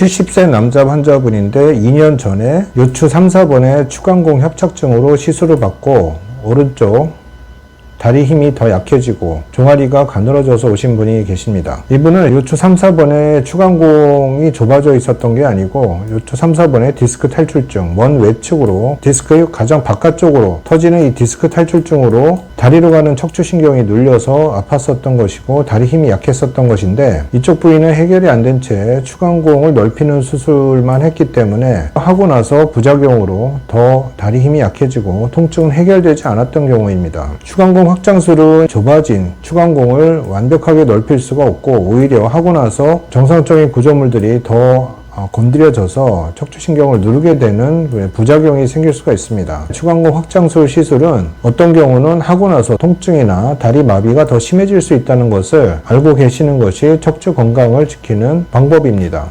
70세 남자 환자분인데 2년 전에 요추 3, 4번에 추간공 협착증으로 시술을 받고 오른쪽 다리 힘이 더 약해지고 종아리가 가늘어져서 오신 분이 계십니다. 이분은 요추 3, 4번에 추간공이 좁아져 있었던 게 아니고 요추 3, 4번에 디스크 탈출증, 먼 외측으로 디스크의 가장 바깥쪽으로 터지는 이 디스크 탈출증으로 다리로 가는 척추신경이 눌려서 아팠었던 것이고 다리 힘이 약했었던 것인데 이쪽 부위는 해결이 안 된 채 추간공을 넓히는 수술만 했기 때문에 하고 나서 부작용으로 더 다리 힘이 약해지고 통증은 해결되지 않았던 경우입니다. 추간공 확장술은 좁아진 추간공을 완벽하게 넓힐 수가 없고 오히려 하고 나서 정상적인 구조물들이 더 어, 건드려져서 척추신경을 누르게 되는 부작용이 생길 수가 있습니다. 추간공 확장술 시술은 어떤 경우는 하고 나서 통증이나 다리 마비가 더 심해질 수 있다는 것을 알고 계시는 것이 척추 건강을 지키는 방법입니다.